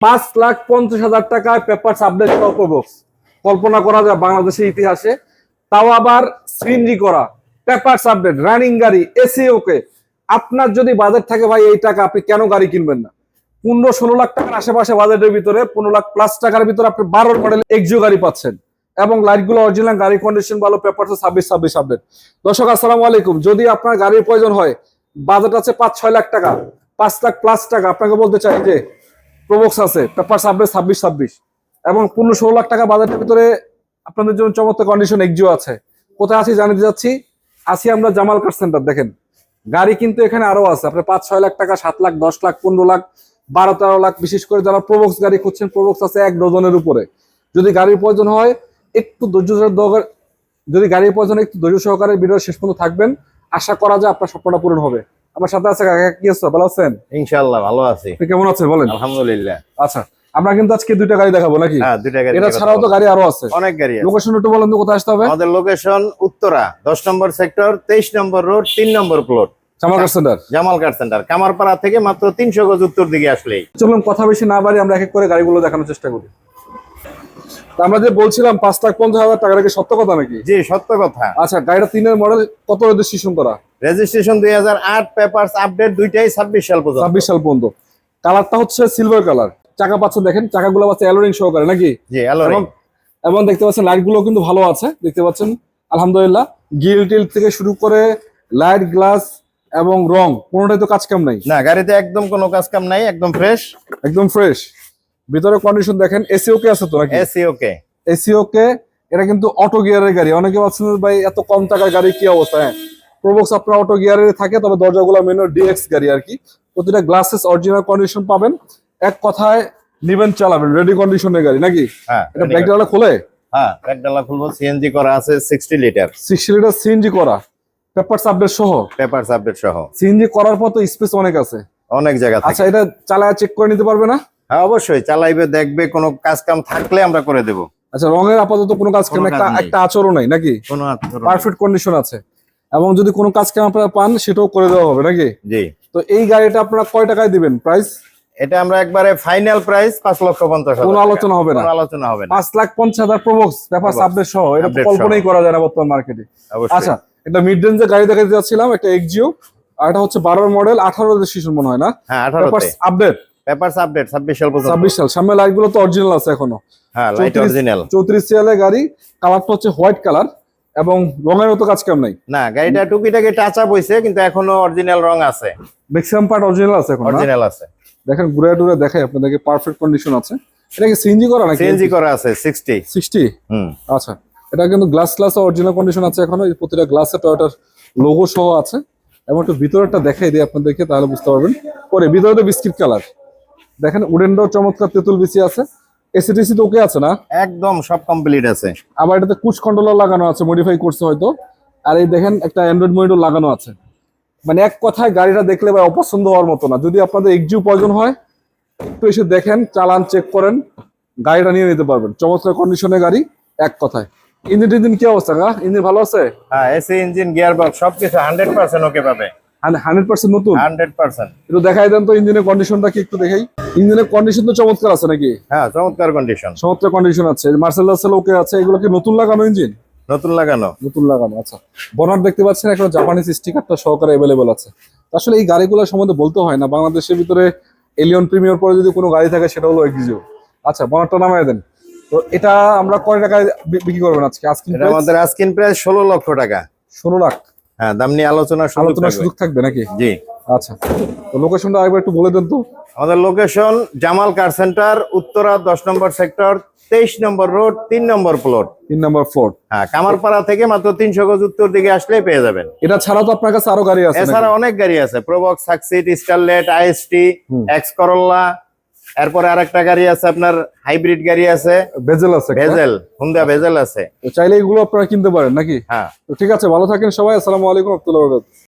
পাঁচ লাখ পঞ্চাশ হাজার টাকায় পেপার আপডেট বক্স কল্পনা করা যায় বাংলাদেশের ইতিহাসে। তাও আবার সিএনজি করা। পেপার আপডেট রানিং গাড়ি এসি ওকে আপনার যদি বাজেট থাকে ভাই, এই টাকা আপনি কেন গাড়ি কিনবেন না? পনেরো ষোলো লাখ টাকার আশেপাশে বাজেটের ভিতরে, পনেরো লাখ প্লাস টাকার ভিতরে আপনি বারো মডেল এক্সিও গাড়ি পাচ্ছেন। এবং লাইটগুলো অরিজিনাল গাড়ি কন্ডিশন ভালো পেপার ছাব্বিশ ছাব্বিশ আপডেট দর্শক, আসসালামু আলাইকুম। যদি আপনার গাড়ির প্রয়োজন হয় বাজেট আছে পাঁচ, ছয় লাখ টাকা। পাঁচ লাখ প্লাস টাকা। আপনাকে বলতে চাই যে প্রবক্স আছে পেপার আপডেট ছাব্বিশ ছাব্বিশ। এবং পনেরো, ষোলো লাখ টাকা বাজেটের ভিতরে আপনাদের জন্য চমৎকার কন্ডিশন এক্সিও আছে। কোথায় আছি জানিয়ে যাচ্ছি আছি আমরা জামাল কার সেন্টার দেখেন। গাড়ি কিন্তু এখানে আরও আছে, আপনার পাঁচ, ছয় লাখ টাকা, সাত লাখ, দশ লাখ, পনেরো লাখ, বারো, তেরো লাখ, বিশেষ করে যারা প্রবক্স গাড়ি খুঁজছেন প্রবক্স আছে এক ডজনের উপরে। যদি গাড়ির প্রয়োজন হয়, একটু ধৈর্য যদি গাড়ির প্রয়োজন একটু ধৈর্য সহকারে ভিডিও শেষ পর্যন্ত থাকবেন। আশা করা যায় আপনার স্বপ্নটা পূরণ হবে। আমার সাথে আছে কাকা কি আছে ভালো আছেন? ইনশাআল্লাহ ভালো আছি। কেমন আছেন বলেন? আলহামদুলিল্লাহ। আচ্ছা আমরা কিন্তু আজকে দুইটা গাড়ি দেখাবো নাকি? হ্যাঁ দুইটা গাড়ি এটা ছাড়াও তো গাড়ি আরও আছে। অনেক গাড়ি আছে। লোকেশন একটু বলেন তো কোথায় আসতে হবে? আমাদের লোকেশন উত্তরা দশ নম্বর সেক্টর তেইশ নম্বর রোড তিন নম্বর প্লট সেন্টার কামারপাড়া থেকে মাত্র তিনশো গজ উত্তর দিকে আসলেই। চলুন কথা বেশি না বাড়ি আমরা এক এক করে গাড়িগুলো দেখানোর চেষ্টা করি। আমরা যে বলছিলাম পাঁচ লাখ পঞ্চাশ হাজার টাকা কি সত্য কথা নাকি? জি সত্য কথা। আচ্ছা গাড়িটা তিনের মডেল কত রেজিস্ট্রেশন করা? রেজিস্ট্রেশন দুই হাজার আট পেপারস আপডেট দুইটাই ছাব্বিশ সাল পর্যন্ত। ছাব্বিশ সাল পর্যন্ত। কালারটা হচ্ছে সিলভার কালার চাকা পাচ্ছেন দেখেন চাকাগুলো পাচ্ছে অ্যালোরিং সহকারে নাকি? জি এবং এবং দেখতে পাচ্ছেন লাইটগুলো কিন্তু ভালো আছে দেখতে পাচ্ছেন আলহামদুলিল্লাহ। গিল টিল থেকে শুরু করে লাইট গ্লাস এবং রং কোনোটাই তো কাজ কাম নাই। না গাড়িতে একদম কোনো কাজ কাম নাই একদম ফ্রেশ একদম ফ্রেশ ভিতরে কন্ডিশন দেখেন এসি ওকে আছে তো নাকি? এসি ওকে এসি ওকে এটা কিন্তু অটো গিয়ারের গাড়ি। অনেকে ভাবছেন ভাই এত কম টাকার গাড়ি কি অবস্থা? হ্যাঁ প্রবক্স আপনার অটো গিয়ারের থাকে তবে দরজাগুলো মেন ডিএক্স গাড়ি আর কি। প্রতিটা গ্লাসেস অরিজিনাল কন্ডিশন পাবেন। এক কথায় নিবেন চালাবেন রেডি কন্ডিশনের গাড়ি নাকি? হ্যাঁ এটা ব্যাকডালা খোলে? হ্যাঁ ব্যাকডালা খুলবো সিএনজি করা আছে sixty litre sixty litre CNG করা। পেপার আপডেট সহ? পেপারস আপডেট সহ। সিএনজি করার পর তো স্পেস অনেক আছে। অনেক জায়গা থেকে। আচ্ছা এটা চালায় চেক করে নিতে পারবে না? হ্যাঁ অবশ্যই। চালাইবে দেখবে কোনো কাজ কাম থাকলে আমরা করে দেবো। আচ্ছা রঙের আপাতত কোনো কাজ কাম একটা একটা আচরণ নাই নাকি? কোনো আচরণ পারফেক্ট কন্ডিশন আছে। এবং যদি কোনো কাজ কাম আপনারা পান সেটাও করে দেওয়া হবে নাকি? জি। তো এই গাড়িটা আপনারা কয় টাকায় দিবেন প্রাইস এটা আমরা একবারে ফাইনাল প্রাইস পাঁচ লক্ষ পঞ্চাশ হাজার কোনো আলোচনা হবে না। কোনো আলোচনা হবে না। পাঁচ লাখ পঞ্চাশ হাজার প্রবক্স ব্যাপার আপডেট সহ এটা কল্পনাই করা যায় না বর্তমান মার্কেটে আচ্ছা এটা মিড রেঞ্জের গাড়ি দেখাতে যাচ্ছিলাম একটা এক্সিও আর এটা হচ্ছে বারোর মডেল আঠারো রেজিস্ট্রেশন মনে হয় না? হ্যাঁ আঠারোতে। আপডেট পেপারস আপডেট ছাব্বিশ সাল পর্যন্ত। ছাব্বিশ সাল। সামনে লাইটগুলো তো অরিজিনাল আছে এখনও। হ্যাঁ লাইট 34 অরিজিনাল চৌত্রিশ সিয়ালের গাড়ি কালারটা হচ্ছে হোয়াইট কালার এবং রঙের মতো কাজ কাম নাই? না গাড়িটা টুকিটাকি টাচ আপ হয়েছে কিন্তু এখনও অরিজিনাল রং আছে। ম্যাক্সিমাম পার্ট অরিজিনাল আছে এখন অরিজিনাল আছে। দেখেন ঘুরে টুরে দেখাই আপনাদেরকে পারফেক্ট কন্ডিশন আছে। এটা কি সিএনজি করা নাকি? সিএনজি করা আছে সিক্সটি সিক্সটি হুম। আচ্ছা এটা কিন্তু গ্লাস গ্লাস অরিজিনাল কন্ডিশন আছে এখনও এই প্রতিটা গ্লাসে টয়োটার লোগো সহ আছে। এবং একটু ভিতরেরটা দেখাই দিই আপনাদেরকে তাহলে বুঝতে পারবেন। পরে ভিতরে তো বিস্কিট কালার দেখেন উডেনটাও চমৎকার তেঁতুল বিসি আছে। এসিটিসি তো ওকে আছে না? একদম সব কমপ্লিট আছে। আবার এটাতে কুচ কন্ট্রোলার লাগানো আছে মডিফাই করছে হয়তো। আর এই দেখেন একটা অ্যান্ড্রয়েড মনিটর লাগানো আছে। মানে এক কথায় গাড়িটা দেখলে ভাই অপছন্দ হওয়ার মতো না। যদি আপনাদের এক্সিউ প্রয়োজন হয় একটু এসে দেখেন চালান চেক করেন গাড়িটা নিয়ে নিতে পারবেন। চমৎকার কন্ডিশনের গাড়ি এক কথায়। ইঞ্জিন টিঞ্জিন কি অবস্থা গা ইঞ্জিন ভালো আছে? হ্যাঁ এসি ইঞ্জিন গিয়ার বক্স সবকিছু হান্ড্রেড পার্সেন্ট ওকে পাবে। হান্ড্রেড পার্সেন্ট নতুন? Hundred percent. একটু দেখাই দেন তো ইঞ্জিনের কন্ডিশনটা কি একটু দেখাই। ইঞ্জিনের কন্ডিশন তো চমৎকার আছে নাকি? হ্যাঁ চমৎকার কন্ডিশন চমৎকার কন্ডিশন আছে। মার্সেলাস ওকে আছে এগুলো কি নতুন লাগানো ইঞ্জিন নতুন লাগানো। নতুন লাগানো আচ্ছা। বনার দেখতে পাচ্ছেন একটা জাপানিজ স্টিকারটা সহকারে অ্যাভেলেবল আছে। আসলে এই গাড়িগুলোর সম্বন্ধে বলতে হয় না বাংলাদেশের ভিতরে এলিয়ন প্রিমিয়ার পরে যদি কোনো গাড়ি থাকে সেটা হলো এক্সিও আচ্ছা বনারটা নামায় দেন। তো এটা আমরা কয় টাকায় বিক্রি করবেন আজকে? আজকে আমাদের আস্কিন প্রাইস ষোলো লক্ষ টাকা। ষোলো লাখ। হ্যাঁ দাম নিয়ে আলোচনা থাকবে। সুযোগ থাকবে নাকি? জি। আচ্ছা। তো লোকেশনটা আরেকবার একটু বলে দেন তো। আমাদের location Jamal car centre Uttara দশ নম্বর সেক্টর তেইশ নম্বর রোড তিন নম্বর প্লট তিন নাম্বার ফোর হ্যাঁ কামারপাড়া থেকে মাত্র তিনশো গজ উত্তর দিকে আসলে পেয়ে যাবেন। এটা ছাড়াও তো আপনার কাছে আরও গাড়ি আছে? এছাড়া অনেক গাড়ি আছে Probox Succeed Starlet IST. X Corolla এরপরে আরেকটা গাড়ি আছে আপনার হাইব্রিড গাড়ি আছে। ভেজেল আছে। বেজেল ভেজেল হুন্ডা ভেজেল আছে। তো চাইলে এগুলো আপনারা কিনতে পারেন নাকি? হ্যাঁ। তো ঠিক আছে ভালো থাকেন সবাই আসসালামু আলাইকুম রহমতুল্লাহ